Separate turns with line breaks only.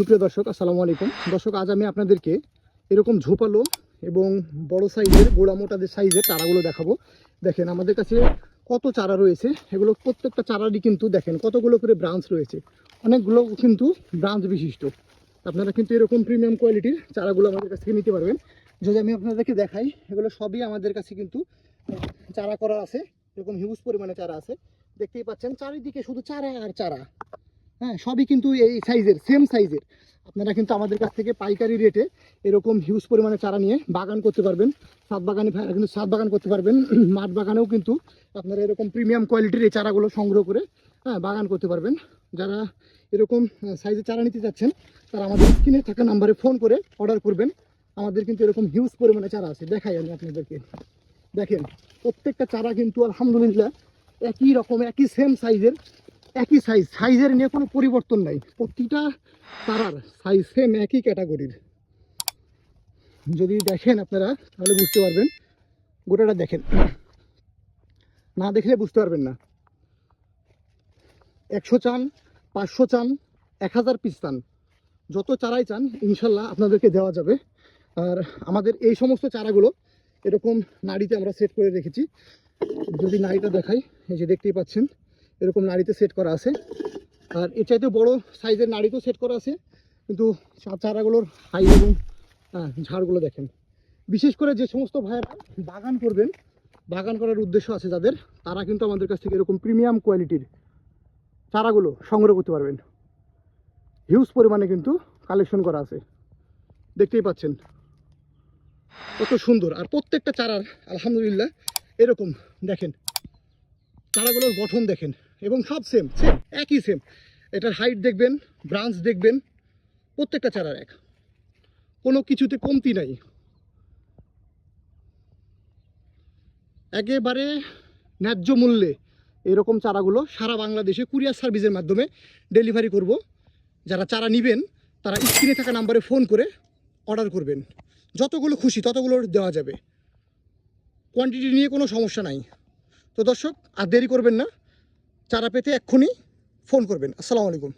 সুপ্রিয় দর্শক, আসসালামু আলাইকুম। দর্শক, আজ আমি আপনাদেরকে এরকম ঝোপালো এবং বড় সাইজের, গোড়া মোটাদের সাইজের চারাগুলো দেখাবো। দেখেন, আমাদের কাছে কত চারা রয়েছে। এগুলো প্রত্যেকটা চারারই কিন্তু দেখেন, কতগুলো করে ব্রাঞ্চ রয়েছে। অনেকগুলো কিন্তু ব্রাঞ্চ বিশিষ্ট। আপনারা কিন্তু এরকম প্রিমিয়াম কোয়ালিটির চারাগুলো আমাদের কাছ থেকে নিতে পারবেন। যদি আমি আপনাদেরকে দেখাই, এগুলো সবই আমাদের কাছে কিন্তু চারা করা আছে। এরকম হিউজ পরিমাণে চারা আছে। দেখতেই পাচ্ছেন, চারিদিকে শুধু চারা আর চারা। হ্যাঁ সবই কিন্তু এই সাইজের সেম সাইজের আপনারা কিন্তু আমাদের কাছ থেকে পাইকারি রেটে এরকম হিউজ পরিমাণে চারা নিয়ে বাগান করতে পারবেন। সাত বাগানে কিন্তু সাত বাগান করতে পারবেন। মাঠ বাগানেও কিন্তু আপনারা এরকম প্রিমিয়াম কোয়ালিটির এই চারাগুলো সংগ্রহ করে হ্যাঁ বাগান করতে পারবেন। যারা এরকম সাইজের চারা নিতে চাচ্ছেন, তারা আমাদের স্ক্রিনে থাকা নাম্বারে ফোন করে অর্ডার করবেন। আমাদের কিন্তু এরকম হিউজ পরিমাণে চারা আছে। দেখাই আমি আপনাদেরকে। দেখেন, প্রত্যেকটা চারা কিন্তু আলহামদুলিল্লাহ একই রকম, একই সেম সাইজের একই সাইজ সাইজের নিয়ে কোনো পরিবর্তন নাই। প্রতিটা তারার সাইজ সেম একই ক্যাটাগরির যদি দেখেন আপনারা, তাহলে বুঝতে পারবেন। গোটাটা দেখেন। না দেখলে বুঝতে পারবেন না। একশো চান, পাঁচশো চান, এক হাজার পিস চান। যত চারাই চান, ইনশাল্লাহ আপনাদেরকে দেওয়া যাবে। আর আমাদের এই সমস্ত চারাগুলো এরকম নাড়িতে আমরা সেট করে রেখেছি। যদি নাড়িটা দেখাই, এই যে দেখতেই পাচ্ছেন। এরকম নাড়িতে সেট করা আছে। আর এর চাইতে বড় সাইজের নাড়িতেও সেট করা আছে। কিন্তু চারাগুলোর হাই এবং ঝাড়গুলো দেখেন। বিশেষ করে যে সমস্ত ভাইয়েরা বাগান করবেন, বাগান করার উদ্দেশ্য আছে যাদের, তারা কিন্তু আমাদের কাছ থেকে এরকম প্রিমিয়াম কোয়ালিটির চারাগুলো সংগ্রহ করতে পারবেন। হিউজ পরিমাণে কিন্তু কালেকশন করা আছে। দেখতেই পাচ্ছেন। কত সুন্দর। আর প্রত্যেকটা চারার, আলহামদুলিল্লাহ, এরকম দেখেন। চারাগুলোর গঠন দেখেন। এবং সব সেম সেম একই সেম এটার হাইট দেখবেন ব্রাঞ্চ দেখবেন, প্রত্যেকটা চারার এক। কোনো কিছুতে কমতি নাই। একেবারে ন্যায্য মূল্যে এরকম চারাগুলো সারা বাংলাদেশে কুরিয়ার সার্ভিসের মাধ্যমে ডেলিভারি করব। যারা চারা নেবেন, তারা স্ক্রিনে থাকা নাম্বারে ফোন করে অর্ডার করবেন। যতগুলো খুশি ততগুলো দেওয়া যাবে। কোয়ান্টিটি নিয়ে কোনো সমস্যা নাই। তো দর্শক, আর দেরি করবেন না। চারা পেতে এক্ষুনি ফোন করবেন। আসসালামু আলাইকুম।